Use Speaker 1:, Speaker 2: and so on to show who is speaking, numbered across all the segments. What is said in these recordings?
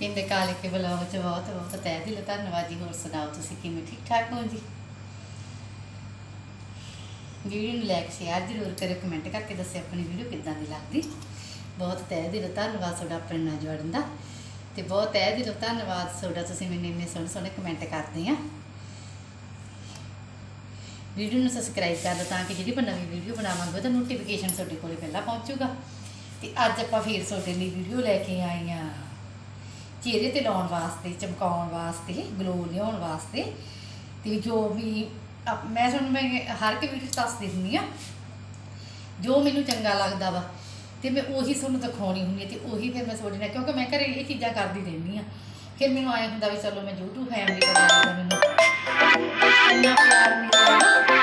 Speaker 1: ਪਿੰਡ ਕਾਲੇ ਕੇ ਬਲੌਗ ਚ ਬਹੁਤ ਬਹੁਤ ਤਹਿ ਦਿਲੋਂ, ਧੰਨਵਾਦ ਜੀ। ਹੋਰ ਸੁਣਾਓ ਤੁਸੀਂ ਕਿਵੇਂ ਠੀਕ ਠਾਕ ਹੋ ਜੀ? ਵੀਡੀਓ ਨੂੰ ਲਾਈਕ ਸ਼ੇਅਰ ਜ਼ਰੂਰ ਕਰਿਓ ਕਮੈਂਟ ਕਰਕੇ ਦੱਸਿਓ ਆਪਣੀ ਵੀਡੀਓ ਕਿੱਦਾਂ ਦੀ ਲੱਗਦੀ। ਬਹੁਤ ਤਹਿ ਦਿਲੋਂ, ਧੰਨਵਾਦ ਤੁਹਾਡਾ ਆਪਣੇ ਨਾਲ ਜੁੜਨ ਦਾ। ਤੇ ਬਹੁਤ ਤਹਿ ਦਿਲੋਂ, ਧੰਨਵਾਦ ਤੁਹਾਡਾ, ਤੁਸੀਂ ਮੈਨੂੰ ਇੰਨੇ ਸੋਹਣੇ ਸੋਹਣੇ ਕਮੈਂਟ ਕਰਦੇ ਆ। ਵੀਡੀਓ ਨੂੰ ਸਬਸਕ੍ਰਾਈਬ ਕਰ ਲਓ ਤਾਂ ਕਿ ਜਿਹੜੀ ਆਪਾਂ ਨਵੀਂ ਵੀਡੀਓ ਬਣਾਵਾਂਗੇ, ਉਹਦਾ ਨੋਟੀਫਿਕੇਸ਼ਨ ਤੁਹਾਡੇ ਕੋਲੇ ਪਹਿਲਾਂ ਪਹੁੰਚੂਗਾ। ਤੇ ਅੱਜ ਆਪਾਂ ਫੇਰ ਤੁਹਾਡੇ ਲਈ ਵੀਡੀਓ ਲੈ ਕੇ ਆਏ ਆ ਚਿਹਰੇ ਤੇ ਲਾਉਣ ਵਾਸਤੇ, ਚਮਕਾਉਣ ਵਾਸਤੇ ਗਲੋ ਲਿਆਉਣ ਵਾਸਤੇ। ਤੇ ਜੋ ਵੀ ਮੈਂ ਤੁਹਾਨੂੰ ਮੈਂ ਹਰ ਇੱਕ ਵੀਡੀਓ 'ਚ ਦੱਸਦੀ ਹੁੰਦੀ ਆ ਜੋ ਮੈਨੂੰ ਚੰਗਾ ਲੱਗਦਾ ਵਾ, ਤੇ ਮੈਂ ਉਹੀ ਤੁਹਾਨੂੰ ਦਿਖਾਉਣੀ ਹੁੰਦੀ ਹੈ ਤੇ ਉਹੀ ਫਿਰ ਮੈਂ ਤੁਹਾਡੇ ਨਾਲ, ਕਿਉਂਕਿ ਮੈਂ ਘਰੇ ਇਹ ਚੀਜ਼ਾਂ ਕਰਦੀ ਰਹਿੰਦੀ ਆ ਫਿਰ ਮੈਨੂੰ ਆਏ ਹੁੰਦਾ ਵੀ ਚਲੋ ਮੈਂ YouTube ਫੈਮਿਲੀ ਦਾ ਮੈਨੂੰ ਇੰਨਾ ਪਿਆਰ ਮਿਲਦਾ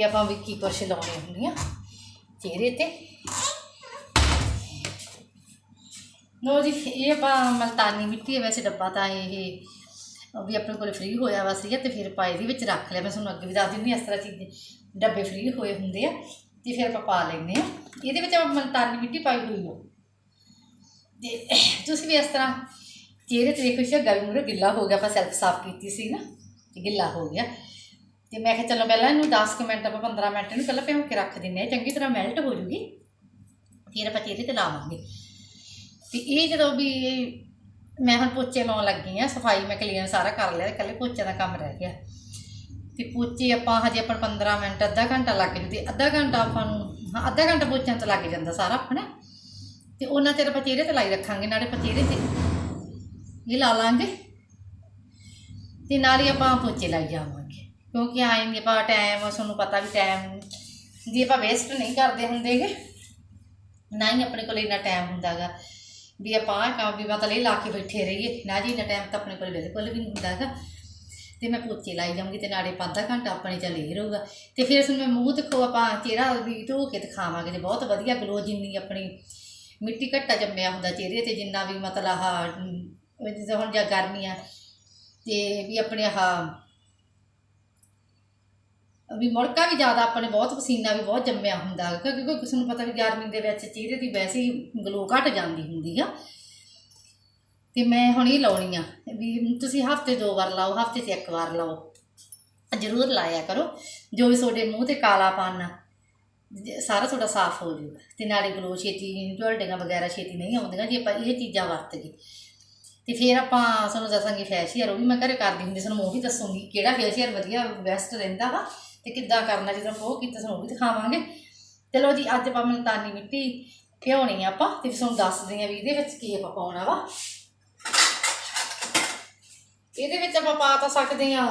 Speaker 1: ਵੀ ਆਪਾਂ ਵੀ ਕੀ ਕੁਛ ਲਾਉਣੇ ਹੁੰਦੀ ਹੁੰਦੀਆਂ ਚਿਹਰੇ ਤੇ। ਲੋ ਜੀ, ਇਹ ਆਪਾਂ ਮਲਤਾਨੀ ਮਿੱਟੀ ਹੈ, ਵੈਸੇ ਡੱਬਾ ਤਾਂ ਇਹ ਵੀ ਆਪਣੇ ਕੋਲ ਫ੍ਰੀ ਹੋਇਆ ਵਾ ਸੀਗਾ ਤੇ ਫਿਰ ਆਪਾਂ ਇਹਦੇ ਵਿੱਚ ਰੱਖ ਲਿਆ। ਮੈਂ ਤੁਹਾਨੂੰ ਅੱਗੇ ਵੀ ਦੱਸ ਦਿੰਦੀ ਇਸ ਤਰ੍ਹਾਂ ਚੀਜ਼ ਡੱਬੇ ਫ੍ਰੀ ਹੋਏ ਹੁੰਦੇ ਆ ਤੇ ਫਿਰ ਆਪਾਂ ਪਾ ਲੈਂਦੇ ਆ ਇਹਦੇ ਵਿੱਚ ਆਪਾਂ ਮਲਤਾਨੀ ਮਿੱਟੀ ਪਾਈ ਹੋਈ ਆ। ਤੇ ਤੁਸੀਂ ਵੀ ਇਸ ਤਰ੍ਹਾਂ ਚਿਹਰੇ ਤੇ ਦੇਖੋ ਸ਼ਾ ਗਲ ਮੂਰੇ ਗਿੱਲਾ ਹੋ ਗਿਆ, ਆਪਾਂ ਸੈਲਫ ਸਾਫ਼ ਕੀਤੀ ਸੀ ਨਾ, ਤੇ ਗਿੱਲਾ ਹੋ ਗਿਆ। ਤੇ ਮੈਂ ਕਿਹਾ ਚਲੋ ਪਹਿਲਾਂ ਇਹਨੂੰ 10 ਕੁ ਮਿੰਟ ਆਪਾਂ 15 ਮਿੰਟ ਇਹਨੂੰ ਪਹਿਲਾਂ ਭਿਉਂ ਕੇ ਰੱਖ ਦਿੰਦੇ ਆ ਚੰਗੀ ਤਰ੍ਹਾਂ ਮੈਲਟ ਹੋ ਜੂਗੀ। ਫਿਰ ਆਪਾਂ ਚਿਹਰੇ ਤੇ ਲਾਵਾਂਗੇ। ਤੇ ਇਹ ਜਦੋਂ ਵੀ ਮੈਂ ਹੁਣ ਪੋਚੇ ਲਾਉਣ ਲੱਗੀ ਆ ਸਫ਼ਾਈ ਮੈਂ ਕਲੀਅਰ ਸਾਰਾ ਕਰ ਲਿਆ, ਇਕੱਲੇ ਪੋਚੇ ਦਾ ਕੰਮ ਰਹਿ ਗਿਆ। ਤੇ ਪੋਚੇ ਆਪਾਂ ਹਜੇ ਆਪਾਂ 15 ਮਿੰਟ, ਅੱਧਾ ਘੰਟਾ ਲੱਗ ਜੂ ਤੇ ਅੱਧਾ ਘੰਟਾ ਆਪਾਂ ਨੂੰ, ਹਾਂ, ਅੱਧਾ ਘੰਟਾ ਪੋਚਿਆਂ ਤੇ ਲੱਗ ਜਾਂਦਾ ਸਾਰਾ ਆਪਣਾ। ਤੇ ਉਹਨਾਂ ਚਿਰ ਆਪਾਂ ਚਿਹਰੇ ਤੇ ਲਾਈ ਰੱਖਾਂਗੇ, ਨਾਲੇ ਆਪਾਂ ਚਿਹਰੇ ਤੇ ਇਹ ਲਾ ਲਾਂਗੇ। ਤੇ ਨਾਲ ਹੀ ਆਪਾਂ ਪੋਚੇ ਲਾਈ ਜਾਵਾਂਗੇ। ਕਿਉਂਕਿ ਆਏਂਗੇ ਆਪਾਂ ਟਾਈਮ ਤੁਹਾਨੂੰ ਪਤਾ ਵੀ ਟਾਈਮ ਦੀ ਆਪਾਂ ਵੇਸਟ ਨਹੀਂ ਕਰਦੇ ਹੁੰਦੇਗੇ ਨਾ ਹੀ ਆਪਣੇ ਕੋਲ ਇੰਨਾ ਟਾਈਮ ਹੁੰਦਾਗਾ। ਵੀ ਆਪਾਂ ਆਹ ਕੰਮ ਵੀ ਮਤਲਬ ਇਹ ਲਾ ਕੇ ਬੈਠੇ ਰਹੀਏ ਨਾ ਜੀ ਇੰਨਾ ਟਾਈਮ ਤਾਂ ਆਪਣੇ ਕੋਲ ਬਿਲਕੁਲ ਵੀ ਨਹੀਂ ਹੁੰਦਾਗਾ। ਤੇ ਮੈਂ ਪੋਚੇ ਲਾਈ ਜਾਵਾਂਗੀ ਤੇ ਨਾਲੇ ਆਪਾਂ ਅੱਧਾ ਘੰਟਾ ਆਪਣੇ ਚੱਲ ਇਹ ਰਹੂਗਾ। ਤੇ ਫਿਰ ਤੁਹਾਨੂੰ ਮੈਂ ਮੂੰਹ ਦਿਖੋ ਆਪਾਂ ਚਿਹਰਾ ਵੀ ਧੋ ਕੇ ਦਿਖਾਵਾਂਗੇ ਤੇ ਬਹੁਤ ਵਧੀਆ ਗਲੋ ਜਿੰਨੀ ਆਪਣੀ ਮਿੱਟੀ ਘੱਟਾ ਜੰਮਿਆ ਹੁੰਦਾ ਚਿਹਰੇ ਤੇ ਜਿੰਨਾ ਵੀ ਮਤਲਬ ਆਹ ਅਮ, ਹੁਣ ਜਾਂ ਗਰਮੀਆਂ ਤੇ ਵੀ ਆਪਣੇ ਆਹ ਵੀ ਮੁੜਕਾ ਵੀ ਜ਼ਿਆਦਾ ਆਪਾਂ ਨੇ ਬਹੁਤ ਪਸੀਨਾ ਵੀ ਬਹੁਤ ਜੰਮਿਆ ਹੁੰਦਾ ਗਾ, ਕਿਉਂਕਿ ਕੋਈ ਕਿਸੇ ਨੂੰ ਪਤਾ ਵੀ ਗਰਮੀ ਦੇ ਵਿੱਚ ਚਿਹਰੇ ਦੀ ਵੈਸੇ ਹੀ ਗਲੋ ਘਟ ਜਾਂਦੀ ਹੁੰਦੀ ਆ। ਤੇ ਮੈਂ ਹੁਣ ਇਹ ਲਾਉਣੀ ਆ ਵੀ ਤੁਸੀਂ ਹਫ਼ਤੇ ਦੋ ਵਾਰ ਲਾਓ ਹਫ਼ਤੇ 'ਚ ਇੱਕ ਵਾਰ ਲਾਓ। ਜ਼ਰੂਰ ਲਾਇਆ ਕਰੋ। ਜੋ ਵੀ ਤੁਹਾਡੇ ਮੂੰਹ ਤੇ ਕਾਲਾ ਪਾਣਾ ਸਾਰਾ ਤੁਹਾਡਾ ਸਾਫ਼ ਹੋ ਜਾਊਗਾ ਤੇ ਨਾਲੇ ਗਲੋ ਛੇਤੀ ਝੁਲਡੀਆਂ ਵਗੈਰਾ ਛੇਤੀ ਨਹੀਂ ਆਉਂਦੀਆਂ ਜੇ ਆਪਾਂ ਇਹ ਚੀਜ਼ਾਂ ਵਰਤ ਗਏ। ਤੇ ਫਿਰ ਆਪਾਂ ਤੁਹਾਨੂੰ ਦੱਸਾਂਗੇ ਫੇਸ਼ੀਅਲ ਉਹ ਵੀ ਮੈਂ ਘਰੇ ਕਰਦੀ ਹੁੰਦੀ ਤੁਹਾਨੂੰ ਉਹ ਵੀ ਦੱਸੂਗੀ ਕਿਹੜਾ ਫੇਸ਼ੀਅਲ ਵਧੀਆ ਬੈਸਟ ਰਹਿੰਦਾ ਵਾ। ਤੇ ਕਿੱਦਾਂ ਕਰਨਾ ਜਦੋਂ ਆਪਾਂ ਉਹ ਕੀਤਾ ਤੁਹਾਨੂੰ ਉਹ ਵੀ ਦਿਖਾਵਾਂਗੇ। ਚਲੋ ਜੀ, ਅੱਜ ਆਪਾਂ ਮਲਤਾਨੀ ਮਿੱਟੀ ਭਿਉਣੀ ਆਪਾਂ, ਤੇ ਫਿਰ ਤੁਹਾਨੂੰ ਦੱਸਦੇ ਆ ਵੀ ਇਹਦੇ ਵਿੱਚ ਕੀ ਆਪਾਂ ਪਾਉਣਾ ਵਾ। ਇਹਦੇ ਵਿੱਚ ਆਪਾਂ ਪਾ ਤਾਂ ਸਕਦੇ ਆ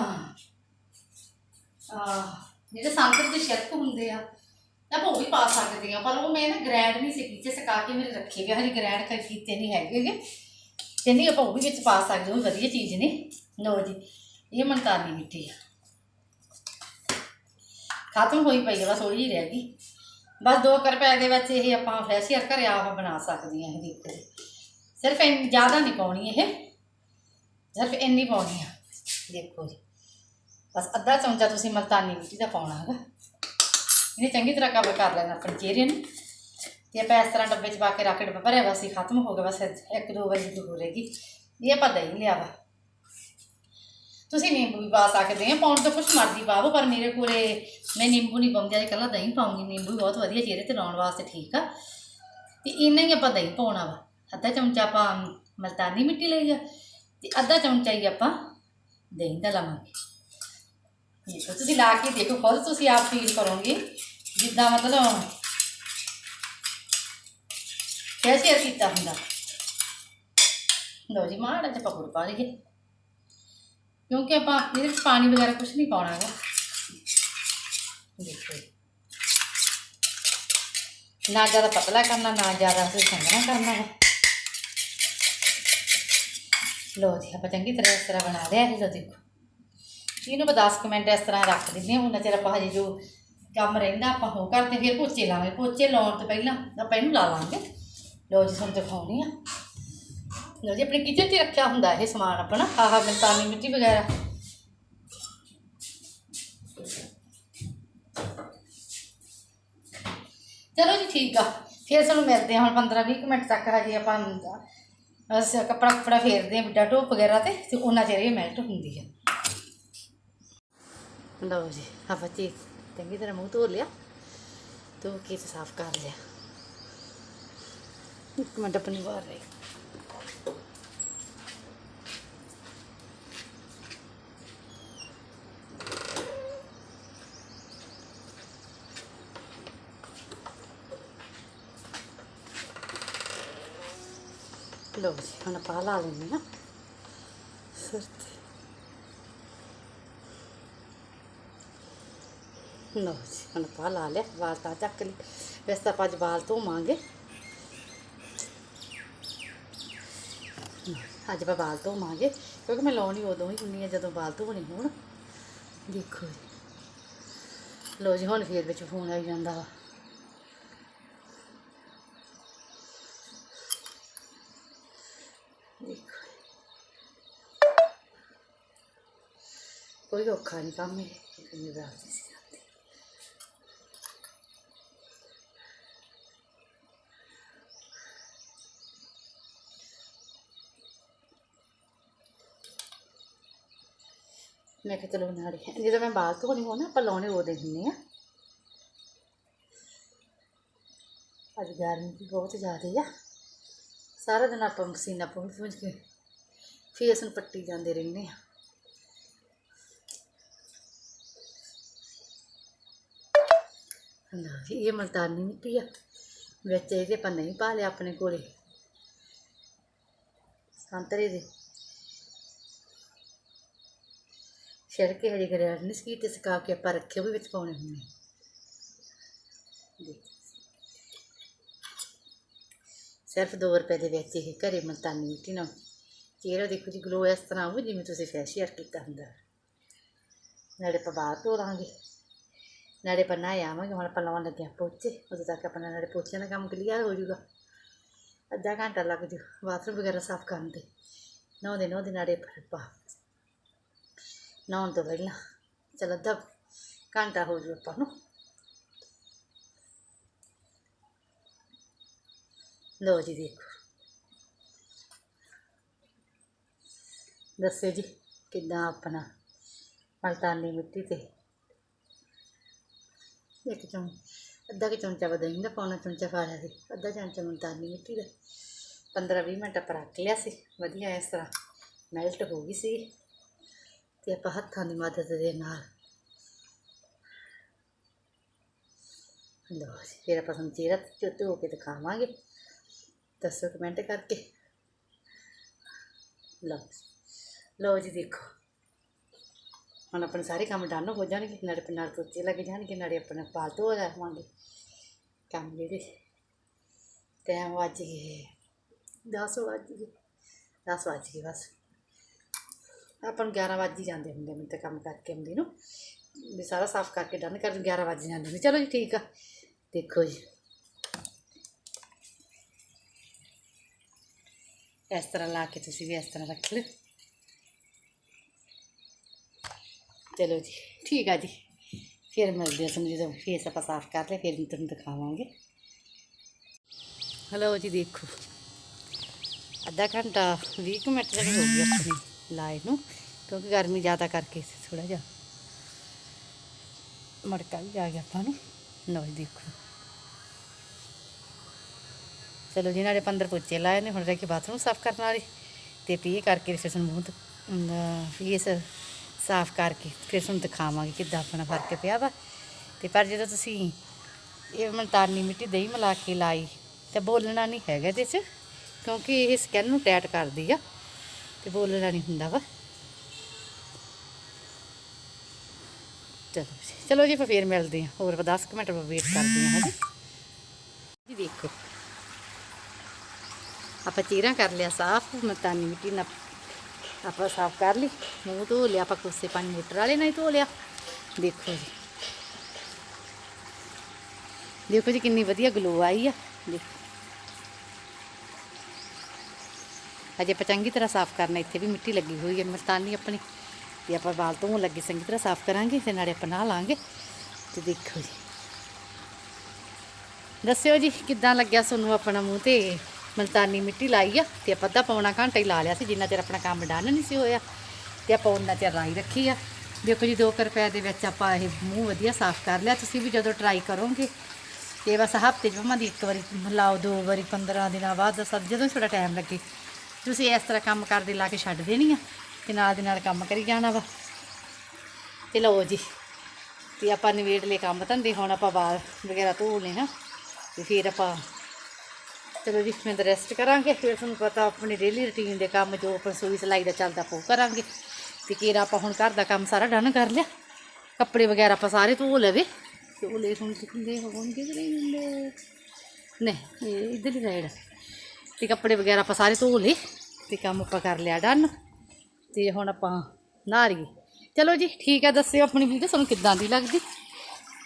Speaker 1: ਆ, ਜਿਹੜੇ ਸੰਤਰੇ ਦੇ ਛਿਲਕ ਹੁੰਦੇ ਆ, ਆਪਾਂ ਉਹ ਵੀ ਪਾ ਸਕਦੇ ਆ, ਪਰ ਉਹ ਮੈਂ ਨਾ ਗ੍ਰੈਂਡ ਨਹੀਂ ਸੀ ਕੀਤੇ ਸਕਾ ਕੇ ਮੇਰੇ ਰੱਖੇ ਗਏ ਹਜੇ ਗ੍ਰੈਂਡ ਕਰ ਕੀਤੇ ਨਹੀਂ ਹੈਗੇ ਤੇ ਨਹੀਂ ਆਪਾਂ ਉਹ ਵੀ ਵਿੱਚ ਪਾ ਸਕਦੇ ਉਹ ਵਧੀਆ ਚੀਜ਼ ਨੇ। ਲਓ ਜੀ, ਇਹ ਮਨਤਾਨੀ ਮਿੱਟੀ ਆ। ਖਤਮ ਹੋਈ ਪਈ ਆ, ਬਸ ਥੋੜੀ ਜਿਹੀ ਰਹਿ ਗਈ। ਬਸ 2 ਰੁਪਏ ਦੇ ਵਿੱਚ ਇਹ ਆਪਾਂ ਫੈਸ਼ੀਅਰ ਘਰੇ ਆਪ ਬਣਾ ਸਕਦੇ ਆ ਇਹ ਦੇਖੋ ਜੀ। ਸਿਰਫ ਇੰਨੀ ਜ਼ਿਆਦਾ ਨਹੀਂ ਪਾਉਣੀ ਇਹ। ਸਿਰਫ ਇੰਨੀ ਪਾਉਣੀ ਆ। ਦੇਖੋ ਜੀ। ਬਸ ਅੱਧਾ ਚਮਚਾ ਤੁਸੀਂ ਮਲਤਾਨੀ ਮਿੱਟੀ ਦਾ ਪਾਉਣਾ ਹੈਗਾ। ਇਹਨੇ ਚੰਗੀ ਤਰ੍ਹਾਂ ਕਵਰ ਕਰ ਲੈਣਾ ਆਪਣੇ ਚਿਹਰੇ ਨੂੰ। ਤੇ ਆਪਾਂ ਇਸ ਤਰ੍ਹਾਂ ਡੱਬੇ 'ਚ ਪਾ ਕੇ ਰੱਖ ਕੇ ਭਰਿਆ, ਬਸ ਹੀ ਖਤਮ ਹੋ ਗਿਆ। ਬਸ ਇੱਕ ਦੋ ਵਾਰੀ ਦੀ ਹੋ ਰਹੇਗੀ ਇਹ ਆਪਾਂ ਦਹੀਂ ਲਿਆ ਵਾ। ਤੁਸੀਂ ਨਿੰਬੂ ਵੀ ਪਾ ਸਕਦੇ ਆ, ਪਾਉਣ ਤੋਂ ਕੁਛ ਮਰਜ਼ੀ ਪਾਵੋ, ਪਰ ਮੇਰੇ ਕੋਲੇ ਮੈਂ ਨਿੰਬੂ ਨਹੀਂ ਪਾਉਂਦੀ ਅੱਜ ਕੱਲ੍ਹ ਦਹੀਂ ਪਾਉਂਗੀ, ਨਿੰਬੂ ਬਹੁਤ ਵਧੀਆ ਚਿਹਰੇ ਤੇ ਲਾਉਣ ਵਾਸਤੇ ਠੀਕ ਆ। ਤੇ ਇੰਨਾ ਹੀ ਆਪਾਂ ਦਹੀਂ ਪਾਉਣਾ ਵਾ, ਅੱਧਾ ਚਮਚਾ ਆਪਾਂ ਮਲਤਾਨੀ ਮਿੱਟੀ ਲਈ ਆ, ਤੇ ਅੱਧਾ ਚਮਚਾ ਹੀ ਆਪਾਂ ਦਹੀਂ ਦਾ ਲਾਵਾਂਗੇ। ਦੇਖੋ ਤੁਸੀਂ ਲਾ ਕੇ ਦੇਖੋ, ਖੁਦ ਤੁਸੀਂ ਆਪ ਫੀਲ ਕਰੋਗੇ, ਜਿੱਦਾਂ ਮਤਲਬ ਫੇਸ਼ੀਅਲ ਕੀਤਾ ਹੁੰਦਾ। ਲਓ ਜੀ, ਮਾੜਾ ਜਿਹਾ ਪਕੜ ਪਾ ਲਈਏ। ਕਿਉਂਕਿ ਆਪਾਂ ਇਹਦੇ ਵਿੱਚ ਪਾਣੀ ਵਗੈਰਾ ਕੁਝ ਨਹੀਂ ਪਾਉਣਾ ਹੈਗਾ। ਦੇਖੋ ਜੀ। ਨਾ ਜ਼ਿਆਦਾ ਪਤਲਾ ਕਰਨਾ, ਨਾ ਜ਼ਿਆਦਾ ਅਸੀਂ ਸੰਘਣਾ ਕਰਨਾ ਹੈ ਲੋ ਜੀ, ਆਪਾਂ ਚੰਗੀ ਤਰ੍ਹਾਂ ਇਸ ਤਰ੍ਹਾਂ ਬਣਾ ਲਿਆ। ਇਹ ਲੋ ਦੇਖੋ। ਇਹਨੂੰ ਮੈਂ 10 ਕੁ ਮਿੰਟ ਇਸ ਤਰ੍ਹਾਂ ਰੱਖ ਦਿੰਦੇ ਹਾਂ। ਉਹਨਾਂ ਚਿਰ ਆਪਾਂ ਹਜੇ ਜੋ ਕੰਮ ਰਹਿੰਦਾ, ਆਪਾਂ ਹੋ ਕਰਦੇ, ਫਿਰ ਪੋਚੇ ਲਾਵਾਂਗੇ ਪੋਚੇ ਲਾਉਣ ਤੋਂ ਪਹਿਲਾਂ ਆਪਾਂ ਇਹਨੂੰ ਲਾ ਲਾਂਗੇ। ਲੋ ਜੀ ਤੁਹਾਨੂੰ ਦਿਖਾਉਣੀ ਆ। ਲੋ ਜੀ, ਆਪਣੇ ਕਿਚਨ 'ਚ ਰੱਖਿਆ ਹੁੰਦਾ ਇਹ ਸਮਾਨ ਆਪਣਾ, ਆਹ ਮਿਲਤਾਨੀ ਮਿੱਟੀ ਵਗੈਰਾ। ਚਲੋ ਜੀ, ਠੀਕ ਆ। ਫਿਰ ਸਾਨੂੰ ਮਿਲਦੇ ਹਾਂ ਹੁਣ 15 20 ਮਿੰਟ ਤੱਕ, ਹਜੇ ਆਪਾਂ ਅਸ ਕੱਪੜਾ ਕੱਪੜਾ ਫੇਰਦੇ ਹਾਂ ਬਿੱਡਾ ਟੋਪ ਵਗੈਰਾ ਤੇ ਤੇ ਉਹਨਾਂ ਚਿਰ ਇਹ ਮੈਲਟ ਹੁੰਦੀ ਹੈ ਲਓ ਜੀ ਆਪਾਂ ਬੱਚੇ ਚੰਗੀ ਤਰ੍ਹਾਂ ਮੂੰਹ ਧੋ ਲਿਆ, ਧੋ ਕੇ ਤੇ ਸਾਫ਼ ਕਰ ਲਿਆ। ਇੱਕ ਮਿੰਟ ਆਪਣੀ ਵਾਰ ਰਹੀ। ਲਓ ਜੀ ਹੁਣ ਆਪਾਂ ਲਾ ਲੈਂਦੇ ਹਾਂ ਸਿਰ ਤੇ ਲਓ ਜੀ ਹੁਣ ਪਾ ਲਾ ਲਿਆ ਵਾਲ ਤਾਂ ਚੱਕ ਲਈ ਵੈਸੇ ਤਾਂ ਆਪਾਂ ਅੱਜ ਵਾਲ ਧੋਵਾਂਗੇ ਅੱਜ ਆਪਾਂ ਵਾਲ ਧੋਵਾਂਗੇ ਕਿਉਂਕਿ ਮੈਂ ਲਾਉਣੀ ਉਦੋਂ ਹੀ ਹੁੰਦੀ ਹੈ ਜਦੋਂ ਵਾਲ ਧੋਣੇ ਹੋਣ ਦੇਖੋ ਜੀ ਲਓ ਜੀ ਹੁਣ ਫੇਰ ਵਿੱਚ ਫੋਨ ਆਈ ਜਾਂਦਾ ਵਾ ਦੇਖੋ ਕੋਈ ਔਖਾ ਨਹੀਂ ਕੰਮ ਇਹ ਕਿੰਨੀ ਰਾਤ ਸੀ ਜਾਂਦੀ ਮੈਂ ਕਿਹਾ ਚਲੋ ਨਾੜੀ ਜਦੋਂ ਮੈਂ ਬਾਲ ਧੋਣੀ ਹੋਣਾ ਆਪਾਂ ਲਾਉਣੇ ਉਹ ਦੇ ਹੁੰਦੇ ਆ ਅੱਜ ਗਰਮੀ ਵੀ ਬਹੁਤ ਜ਼ਿਆਦਾ ਆ ਸਾਰਾ ਦਿਨ ਆਪਾਂ ਪਸੀਨਾ ਪਹੁੰਚ ਪਹੁੰਚ ਕੇ ਫੇਸ ਨੂੰ ਪੱਟੀ ਜਾਂਦੇ ਰਹਿੰਦੇ ਆ ਲਓ ਜੀ, ਇਹ ਮਲਤਾਨੀ ਮਿੱਟੀ ਆ। ਵਿੱਚ ਇਹਦੇ ਆਪਾਂ ਨਹੀਂ ਪਾ ਲਿਆ ਆਪਣੇ ਕੋਲੇ। ਸੰਤਰੇ ਦੇ। ਛਿੜਕੇ ਹਜੇ ਗਰਿਆੜ ਨਹੀਂ ਸੀ ਤੇ ਸੁਕਾ ਕੇ ਆਪਾਂ ਰੱਖੇ ਵੀ ਵਿੱਚ ਪਾਉਣੇ ਹੁੰਦੇ ਦੇਖ। ਸਿਰਫ 2 ਰੁਪਏ ਦੇ ਵਿੱਚ ਇਹ ਘਰੇ ਮਲਤਾਨੀ ਮਿੱਟੀ ਨਾਲ। ਚਿਹਰਾ ਦੇਖੋ ਜੀ ਗਲੋ ਇਸ ਤਰ੍ਹਾਂ ਆਊ ਜਿਵੇਂ ਤੁਸੀਂ ਫੈਸ਼ੀਅਰ ਕੀਤਾ ਹੁੰਦਾ। ਨਾਲੇ ਆਪਾਂ ਬਾਹਰ ਧੋ ਲਾਂਗੇ। ਨਾਲੇ ਆਪਾਂ ਨਹਾਏ ਆਵਾਂਗੇ, ਹੁਣ ਆਪਾਂ ਲਾਉਣ ਲੱਗੇ ਪੋਚੇ, ਉਦੋਂ ਤੱਕ ਆਪਣਾ ਨਾਲੇ ਪੋਚਿਆਂ ਦਾ ਕੰਮ ਕਲੀਅਰ ਹੋ ਜਾਊਗਾ। ਅੱਧਾ ਘੰਟਾ ਲੱਗ ਜੂ ਬਾਥਰੂਮ ਵਗੈਰਾ ਸਾਫ਼ ਕਰਨ ਤੇ। ਨਹਾਉਂਦੇ ਨਹਾਉਂਦੇ ਨਾਲੇ ਫਿਰ ਆਪਾਂ ਨਹਾਉਣ ਤੋਂ ਪਹਿਲਾਂ, ਚਲ ਅੱਧਾ ਘੰਟਾ ਹੋ ਜੂ ਆਪਾਂ ਨੂੰ। ਲਓ ਜੀ ਦੇਖੋ। ਦੱਸਿਓ ਜੀ, ਕਿੱਦਾਂ ਆਪਣਾ ਮਲਤਾਨੀ ਮਿੱਟੀ ਤੇ ਇੱਕ ਚਮਚ ਅੱਧਾ ਕਿ ਚਮਚਾ ਬਦਾਈ ਦਾ ਪਾਉਣਾ ਚਮਚਾ ਪਾ ਲਿਆ ਸੀ। ਅੱਧਾ ਚਮਚਾ ਮੁਲਤਾਨੀ ਮਿੱਟੀ ਦਾ। 15 20 ਮਿੰਟ ਆਪਾਂ ਰੱਖ ਲਿਆ ਸੀ। ਵਧੀਆ ਇਸ ਤਰ੍ਹਾਂ ਮੈਲਟ ਹੋ ਗਈ ਸੀ। ਤੇ ਆਪਾਂ ਹੱਥਾਂ ਦੀ ਮਦਦ ਦੇ ਨਾਲ ਲਓ ਜੀ, ਫਿਰ ਆਪਾਂ ਤੁਹਾਨੂੰ ਚਿਹਰਾ ਧੋ ਕੇ ਦਿਖਾਵਾਂਗੇ। ਦੱਸੋ ਕਮੈਂਟ ਕਰਕੇ। ਲਓ ਲਓ ਜੀ, ਦੇਖੋ। ਹੁਣ ਆਪਣੇ ਸਾਰੇ ਕੰਮ ਡਨ ਹੋ ਜਾਣਗੇ, ਨਾਲੇ ਆਪਣੇ ਨਾਲ ਤੋਚੇ ਲੱਗ ਜਾਣਗੇ, ਨਾਲੇ ਆਪਣਾ ਪਾਲਤੂ ਹੋ ਜਾਵਾਂਗੇ ਕੰਮ ਜਿਹੜੇ ਟਾਈਮ ਵੱਜ ਗਏ। 10 ਵੱਜ ਗਏ। 10 ਵੱਜ ਗਏ ਬਸ। ਆਪਾਂ ਨੂੰ 11 ਵੱਜ ਹੀ ਜਾਂਦੇ ਹੁੰਦੇ ਮੈਨੂੰ ਤਾਂ ਕੰਮ ਕਰਕੇ ਆਉਂਦੀ ਨੂੰ। ਵੀ ਸਾਰਾ ਸਾਫ਼ ਕਰਕੇ ਡਨ ਕਰ 11 ਵੱਜ ਜਾਂਦੇ ਨੇ। ਚਲੋ ਜੀ, ਠੀਕ ਆ। ਦੇਖੋ ਜੀ। ਇਸ ਤਰ੍ਹਾਂ ਲਾ ਕੇ ਤੁਸੀਂ ਵੀ ਇਸ ਤਰ੍ਹਾਂ ਰੱਖ ਲਓ। ਚਲੋ ਜੀ ਠੀਕ ਆ ਜੀ ਫਿਰ ਮਿਲਦੇ ਹਾਂ ਤੁਹਾਨੂੰ ਜਦੋਂ ਫੇਸ ਆਪਾਂ ਸਾਫ਼ ਕਰ ਲਿਆ ਫਿਰ ਤੁਹਾਨੂੰ ਦਿਖਾਵਾਂਗੇ ਹਲੋ ਜੀ ਦੇਖੋ ਅੱਧਾ ਘੰਟਾ 20 ਕੁ ਮਿੰਟ ਜਿਹੜੀ ਹੋ ਗਈ ਆਪਣੀ ਲਾਈਟ ਨੂੰ ਕਿਉਂਕਿ ਗਰਮੀ ਜ਼ਿਆਦਾ ਕਰਕੇ ਥੋੜਾ ਜਿਹਾ ਮੜਕਾ ਵੀ ਆ ਗਿਆ ਆਪਾਂ ਨੂੰ ਲਓ ਜੀ ਦੇਖੋ ਚਲੋ ਜੀ ਨਾਲੇ 15 ਪੋਚੇ ਲਾਏ ਨੇ ਹੁਣ ਰਹਿ ਕੇ ਬਾਥਰੂਮ ਸਾਫ਼ ਕਰਨ ਵਾਲੀ ਤੇ ਪੀ ਕਰਕੇ ਫਿਰ ਤੁਹਾਨੂੰ ਮੂੰਹ ਤੋਂ ਫੇਸ ਸਾਫ਼ ਕਰਕੇ ਫਿਰ ਤੁਹਾਨੂੰ ਦਿਖਾਵਾਂਗੇ ਕਿੱਦਾਂ ਆਪਣਾ ਫ਼ਰਕ ਪਿਆ ਵਾ। ਤੇ ਪਰ ਜਦੋਂ ਤੁਸੀਂ ਇਹ ਮਲਤਾਨੀ ਮਿੱਟੀ ਦਹੀਂ ਮਿਲਾ ਕੇ ਲਾਈ, ਤੇ ਬੋਲਣਾ ਨਹੀਂ ਹੈਗਾ ਇਹਦੇ 'ਚ, ਕਿਉਂਕਿ ਇਹ ਸਕਿਨ ਨੂੰ ਟੈਟ ਕਰਦੀ ਆ, ਤੇ ਬੋਲਣਾ ਨਹੀਂ ਹੁੰਦਾ ਵਾ। ਚਲੋ ਚਲੋ ਜੀ, ਫਿਰ ਫੇਰ ਮਿਲਦੇ ਹਾਂ। ਹੋਰ 10 ਕੁ ਮਿੰਟ ਵੇਟ ਕਰਦੇ ਹਾਂ ਹਾਂਜੀ ਆਪਾਂ ਚੀਰਾਂ ਕਰ ਲਿਆ ਸਾਫ਼ ਮਤਾਨੀ ਮਿੱਟੀ ਨਾਲ ਆਪਾਂ ਸਾਫ਼ ਕਰ ਲਈ, ਮੂੰਹ ਧੋ ਲਿਆ, ਆਪਾਂ ਕੋਸੇ ਪਾਣੀ ਮੋਟਰ ਵਾਲੇ ਨਾਲ ਹੀ ਧੋ ਲਿਆ। ਦੇਖੋ ਜੀ। ਦੇਖੋ ਜੀ ਕਿੰਨੀ ਵਧੀਆ ਗਲੋ ਆਈ ਆ। ਦੇਖੋ। ਅਜੇ ਆਪਾਂ ਚੰਗੀ ਤਰ੍ਹਾਂ ਸਾਫ਼ ਕਰਨਾ, ਇੱਥੇ ਵੀ ਮਿੱਟੀ ਲੱਗੀ ਹੋਈ ਹੈ ਮਰਤਾਨੀ ਆਪਣੀ। ਤੇ ਆਪਾਂ ਵਾਲ ਤੋਂ ਲੱਗੇ, ਚੰਗੀ ਤਰ੍ਹਾਂ ਸਾਫ਼ ਕਰਾਂਗੇ ਤੇ ਨਾਲੇ ਆਪਾਂ ਨਹਾ ਲਾਂਗੇ। ਤੇ ਦੇਖੋ ਜੀ। ਦੱਸਿਓ ਜੀ, ਕਿੱਦਾਂ ਲੱਗਿਆ ਤੁਹਾਨੂੰ ਆਪਣਾ ਮੂੰਹ ਤੇ? ਮਲਤਾਨੀ ਮਿੱਟੀ ਲਾਈ ਆ ਤੇ ਆਪਾਂ ਅੱਧਾ ਪੌਣਾ ਘੰਟਾ ਹੀ ਲਾ ਲਿਆ ਸੀ, ਜਿੰਨਾ ਚਿਰ ਆਪਣਾ ਕੰਮ ਡਨ ਨਹੀਂ ਸੀ ਹੋਇਆ। ਤੇ ਆਪਾਂ ਉਹਨਾਂ ਚਿਰ ਰਾਈ ਰੱਖੀ ਆ। ਦੇਖੋ ਜੀ 2 ਰੁਪਏ ਦੇ ਵਿੱਚ ਆਪਾਂ ਇਹ ਮੂੰਹ ਵਧੀਆ ਸਾਫ਼ ਕਰ ਲਿਆ। ਤੁਸੀਂ ਵੀ ਜਦੋਂ ਟਰਾਈ ਕਰੋਗੇ ਤੇ ਬਸ ਹਫ਼ਤੇ 'ਚ ਭਾਵੇਂ ਦੀ ਇੱਕ ਵਾਰੀ ਲਾਓ, ਦੋ ਵਾਰੀ 15 ਦਿਨਾਂ ਬਾਅਦ ਸਭ, ਜਦੋਂ ਥੋੜਾ ਟਾਈਮ ਲੱਗੇ। ਤੁਸੀਂ ਇਸ ਤਰ੍ਹਾਂ ਕੰਮ ਕਰਦੇ ਲਾ ਕੇ ਛੱਡ ਦੇਣੀ ਆ ਤੇ ਨਾਲ ਦੇ ਨਾਲ ਕੰਮ ਕਰੀ ਜਾਣਾ ਵਾ। ਤੇ ਲਓ ਜੀ, ਤੇ ਆਪਾਂ ਨਿਬੇੜ ਲਏ ਕੰਮ ਧੰਦੇ। ਹੁਣ ਆਪਾਂ ਵਾਲ ਵਗੈਰਾ ਧੋ ਲਏ ਨਾ, ਤੇ ਫਿਰ ਆਪਾਂ ਚਲੋ ਜੀ ਮੈਂ ਤਾਂ ਰੈਸਟ ਕਰਾਂਗੇ, ਫਿਰ ਤੁਹਾਨੂੰ ਪਤਾ ਆਪਣੀ ਡੇਲੀ ਰੁਟੀਨ ਦੇ ਕੰਮ ਜੋ ਆਪਾਂ ਸੂਈ ਸਿਲਾਈ ਦਾ ਚੱਲਦਾ ਪੋ ਕਰਾਂਗੇ। ਤੇ ਕਿਰਾ ਆਪਾਂ ਹੁਣ ਘਰ ਦਾ ਕੰਮ ਸਾਰਾ ਡਨ ਕਰ ਲਿਆ। ਕੱਪੜੇ ਵਗੈਰਾ ਆਪਾਂ ਸਾਰੇ ਧੋ ਲਵੇ ਤੇ ਉਹ ਲੈ ਹੁਣ ਕਿੰਦੇ ਹੋਣਗੇ ਕਿ ਨਹੀਂ ਹੁੰਦੇ ਨਹੀਂ ਇਹ ਇਧਰ ਹੀ ਰਾਈਡ ਤੇ ਕੱਪੜੇ ਵਗੈਰਾ ਆਪਾਂ ਸਾਰੇ ਧੋ ਲਏ ਤੇ ਕੰਮ ਆਪਾਂ ਕਰ ਲਿਆ ਡਨ ਤੇ ਹੁਣ ਆਪਾਂ ਨਹਾ ਚਲੋ ਜੀ, ਠੀਕ ਹੈ ਦੱਸਿਓ ਆਪਣੀ ਵੀਡੀਓ, ਤੁਹਾਨੂੰ ਕਿੱਦਾਂ ਦੀ ਲੱਗਦੀ?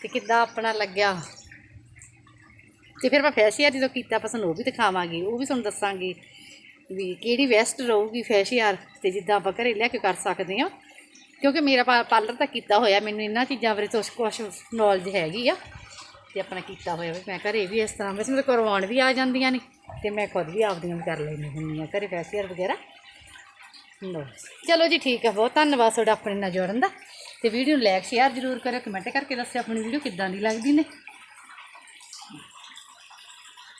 Speaker 1: ਤੇ ਕਿੱਦਾਂ ਆਪਣਾ ਲੱਗਿਆ ਤੇ ਫਿਰ ਮੈਂ ਫੈਸ਼ੀਅਰ ਜਦੋਂ ਕੀਤਾ, ਆਪਾਂ ਤੁਹਾਨੂੰ ਉਹ ਵੀ ਦਿਖਾਵਾਂਗੇ, ਉਹ ਵੀ ਤੁਹਾਨੂੰ ਦੱਸਾਂਗੇ ਵੀ ਕਿਹੜੀ ਵੈਸਟ ਰਹੂਗੀ ਫੈਸ਼ੀਅਰ ਤੇ ਜਿੱਦਾਂ ਆਪਾਂ ਘਰੇ ਲੈ ਕੇ ਕਰ ਸਕਦੇ ਹਾਂ। ਕਿਉਂਕਿ ਮੇਰਾ ਪਾ- ਪਾਰਲਰ ਤਾਂ ਕੀਤਾ ਹੋਇਆ, ਮੈਨੂੰ ਇਹਨਾਂ ਚੀਜ਼ਾਂ ਬਾਰੇ ਤੋਂ ਕੁਛ ਨੌਲੇਜ ਹੈਗੀ ਆ, ਤੇ ਆਪਣਾ ਕੀਤਾ ਹੋਇਆ ਵੀ ਮੈਂ ਘਰੇ ਵੀ ਇਸ ਤਰ੍ਹਾਂ, ਵੈਸੇ ਮੇਰੇ ਕਰਵਾਉਣ ਵੀ ਆ ਜਾਂਦੀਆਂ ਨੇ, ਤੇ ਮੈਂ ਖੁਦ ਵੀ ਆਪਦੀਆਂ ਵੀ ਕਰ ਲੈਂਦੀ ਹੁੰਦੀ ਹਾਂ, ਘਰੇ ਫੈਸ਼ੀਅਰ ਵਗੈਰਾ। ਲਓ ਚਲੋ ਜੀ, ਠੀਕ ਹੈ ਬਹੁਤ ਧੰਨਵਾਦ ਤੁਹਾਡਾ ਆਪਣੇ ਨਾਲ ਜੁੜਨ ਦਾ, ਤੇ ਵੀਡੀਓ ਨੂੰ ਲਾਈਕ ਸ਼ੇਅਰ ਜ਼ਰੂਰ ਕਰਿਓ ਕਮੈਂਟ ਕਰਕੇ ਦੱਸਿਓ ਆਪਣੀ ਵੀਡੀਓ ਕਿੱਦਾਂ ਦੀ ਲੱਗਦੀ ਨੇ।